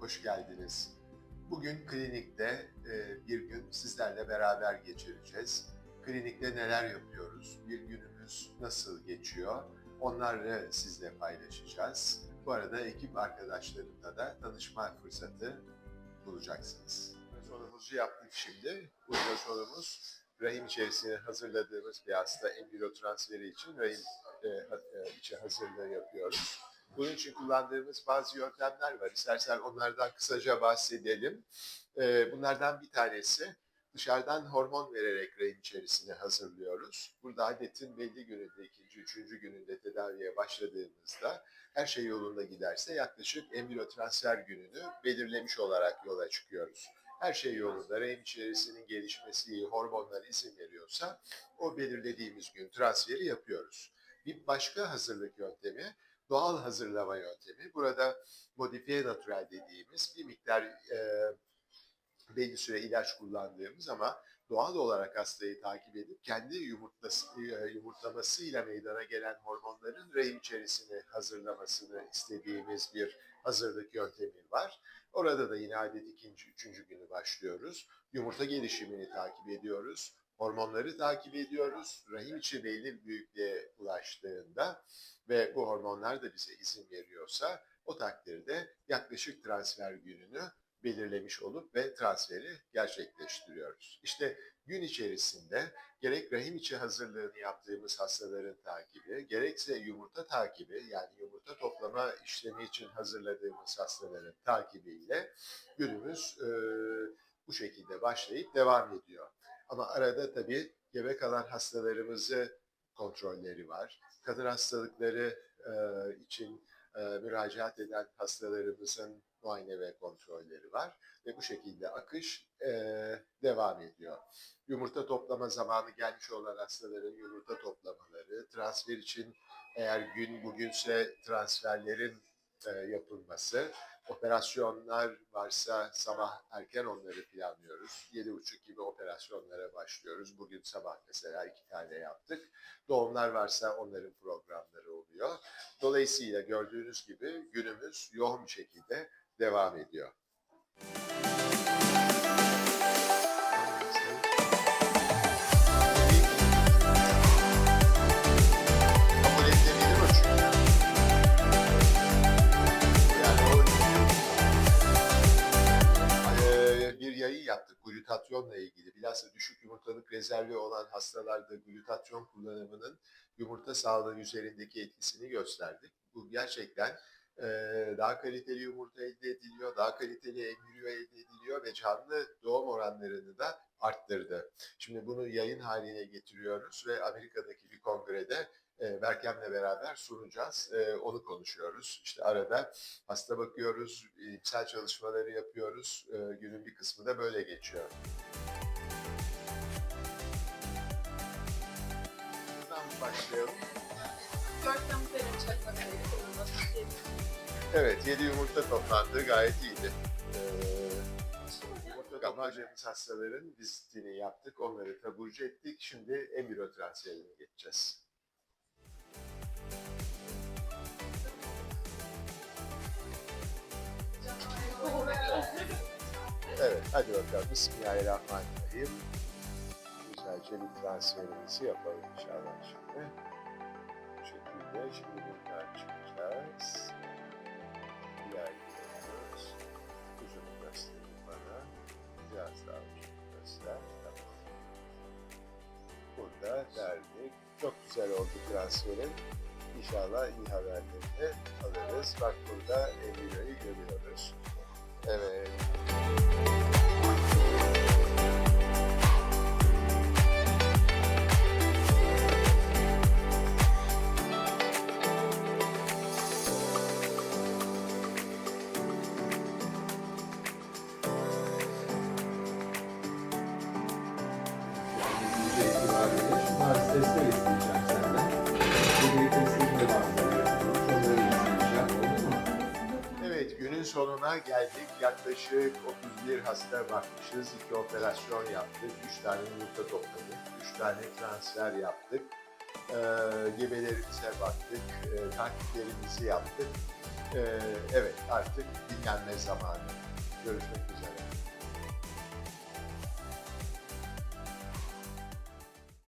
hoş geldiniz. Bugün klinikte e, bir gün sizlerle beraber geçireceğiz. Klinikte neler yapıyoruz, bir günümüz nasıl geçiyor, onları sizle paylaşacağız. Bu arada ekip arkadaşlarımla da tanışma fırsatı bulacaksınız. Sorumuzu yaptık şimdi. Burada sorumuz rahim içerisine hazırladığımız bir hasta embriyo transferi için rahim e, e, içi hazırlığı yapıyoruz. Bunun için kullandığımız bazı yöntemler var. İstersen onlardan kısaca bahsedelim. Ee, bunlardan bir tanesi dışarıdan hormon vererek rahim içerisine hazırlıyoruz. Burada adetin belli gününde, ikinci, üçüncü gününde tedaviye başladığımızda her şey yolunda giderse yaklaşık embriyo transfer gününü belirlemiş olarak yola çıkıyoruz. Her şey yolunda, rahim içerisinin gelişmesi hormonlar izin veriyorsa o belirlediğimiz gün transferi yapıyoruz. Bir başka hazırlık yöntemi doğal hazırlama yöntemi. Burada modifiye natural dediğimiz bir miktar e, belli süre ilaç kullandığımız ama doğal olarak hastayı takip edip kendi yumurtlası, e, yumurtlamasıyla meydana gelen hormonların rahim içerisine hazırlamasını istediğimiz bir hazırlık yöntemi var. Orada da yine adet ikinci, üçüncü günü başlıyoruz. Yumurta gelişimini takip ediyoruz. Hormonları takip ediyoruz. Rahim içi belli büyüklüğe ulaştığında ve bu hormonlar da bize izin veriyorsa o takdirde yaklaşık transfer gününü belirlemiş olup ve transferi gerçekleştiriyoruz. İşte gün içerisinde gerek rahim içi hazırlığını yaptığımız hastaların takibi, gerekse yumurta takibi yani yumurta toplama işlemi için hazırladığımız hastaların takibiyle günümüz e, bu şekilde başlayıp devam ediyor. Ama arada tabii gebe kalan hastalarımızı kontrolleri var. Kadın hastalıkları e, için e, müracaat eden hastalarımızın muayene ve kontrolleri var. Ve bu şekilde akış e, devam ediyor. Yumurta toplama zamanı gelmiş olan hastaların yumurta toplamaları, transfer için eğer gün bugünse transferlerin e, yapılması, operasyonlar varsa sabah erken onları planlıyoruz. Yedi buçuk gibi operasyonlara başlıyoruz. Bugün sabah mesela iki tane yaptık. Doğumlar varsa onların programları oluyor. Dolayısıyla gördüğünüz gibi günümüz yoğun şekilde devam ediyor. Kabul yayın yaptık glutatyonla ilgili. Bilhassa düşük yumurtalık rezervi olan hastalarda glutatyon kullanımının yumurta sağlığı üzerindeki etkisini gösterdik. Bu gerçekten daha kaliteli yumurta elde ediliyor, daha kaliteli embriyo elde ediliyor ve canlı doğum oranlarını da arttırdı. Şimdi bunu yayın haline getiriyoruz ve Amerika'daki bir kongrede e, Berkem'le beraber sunacağız. Onu konuşuyoruz. İşte arada hasta bakıyoruz, bilimsel çalışmaları yapıyoruz. Günün bir kısmı da böyle geçiyor. Buradan başlayalım. Dörtten bu sene çakmak olması Evet, 7 yumurta toplandı. Gayet iyiydi. Ee, yumurta hastaların vizitini yaptık. Onları taburcu ettik. Şimdi embriyo transferine geçeceğiz. Evet, hadi bakalım. Bismillahirrahmanirrahim. Güzelce bir transferimizi yapalım inşallah şimdi. Bu şekilde şimdi buradan çıkacağız. Çok güzel oldu transferin. İnşallah iyi haberlerini alırız. Bak burada embriyoyu görüyoruz. Evet. Geldik. Yaklaşık 31 hasta bakmışız. 2 operasyon yaptık. 3 tane yumurta topladık. 3 tane transfer yaptık. Ee, gebelerimize baktık. Ee, takiplerimizi yaptık. Ee, evet artık dinlenme zamanı. Görüşmek üzere.